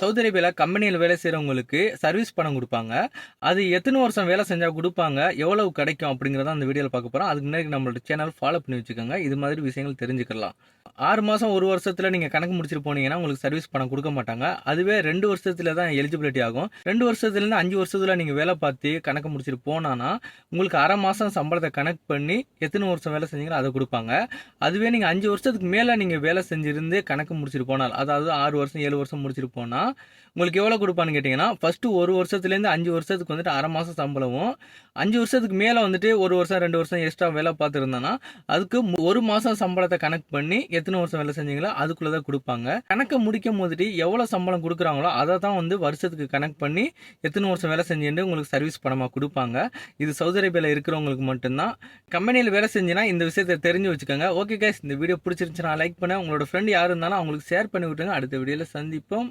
Saudi அரேபியாவில் கம்பெனியில் வேலை செய்கிறவங்களுக்கு சர்வீஸ் பணம் கொடுப்பாங்க. அது எத்தனை வருஷம் வேலை செஞ்சால் கொடுப்பாங்க எவ்வளவு கிடைக்கும் அப்படிங்கிறத அந்த வீடியோவில் பார்க்க போகிறோம் அதுக்கு முன்னாடி நம்மளோட சேனல் ஃபாலோ பண்ணி வச்சுக்கோங்க. இது மாதிரி விஷயங்கள் தெரிஞ்சுக்கலாம். ஆறு மாதம் ஒரு வருஷத்தில் நீங்கள் கணக்கு முடிச்சுட்டு போனீங்கன்னா உங்களுக்கு சர்வீஸ் பணம் கொடுக்க மாட்டாங்க. அதுவே ரெண்டு வருஷத்தில் தான் எலிஜிபிலிட்டி ஆகும். ரெண்டு வருஷத்துலேருந்து அஞ்சு வருஷத்தில் நீங்கள் வேலை பார்த்து கணக்கு முடிச்சுட்டு போனான்னா உங்களுக்கு அரை மாதம் சம்பளத்தை கணக்கு பண்ணி எத்தனை வருஷம் வேலை செஞ்சீங்களோ அதை கொடுப்பாங்க. அதுவே நீங்கள் அஞ்சு வருஷத்துக்கு மேலே நீங்கள் வேலை செஞ்சுருந்து கணக்கு முடிச்சுட்டு போனால் அதாவது ஆறு வருஷம் ஏழு வருஷம் முடிச்சுட்டு போனால் உங்களுக்கு எவ்வளோ கொடுப்பான்னு கேட்டிங்கன்னா ஃபஸ்ட்டு ஒரு வருஷத்துலேருந்து அஞ்சு வருஷத்துக்கு வந்துட்டு அரை மாதம் சம்பளமும் அஞ்சு வருஷத்துக்கு மேலே வந்துட்டு ஒரு வருஷம் ரெண்டு வருஷம் எக்ஸ்ட்ரா வேலை பார்த்துருந்தோன்னா அதுக்கு மு- ஒரு மாதம் சம்பளத்தை கணக்கு பண்ணி எத்தனை வருஷம் வேலை செஞ்சீங்களோ அதுக்குள்ளே தான் கொடுப்பாங்க. கணக்கை முடிக்கும் போதுட்டு எவ்வளோ சம்பளம் கொடுக்குறாங்களோ அதை தான் வந்து வருஷத்துக்கு கணக்கு பண்ணி எத்தனை வருஷம் வேலை செஞ்சுட்டு உங்களுக்கு சர்வீஸ் பணமாக கொடுப்பாங்க. இது சவுதி அரேபியாவில் இருக்கிறவங்களுக்கு மட்டும்தான். கம்பெனியில் வேலை செஞ்சுனா இந்த விஷயத்தை தெரிஞ்சு வச்சுக்கோங்க. ஓகே கேஸ் இந்த வீடியோ பிடிச்சிருந்துச்சுன்னா லைக் பண்ண. உங்களோட ஃப்ரெண்ட் யார் இருந்தாலும் அவங்களுக்கு ஷேர் பண்ணி விட்டுருங்க. அடுத்த வீடியோவில் சந்திப்போம்.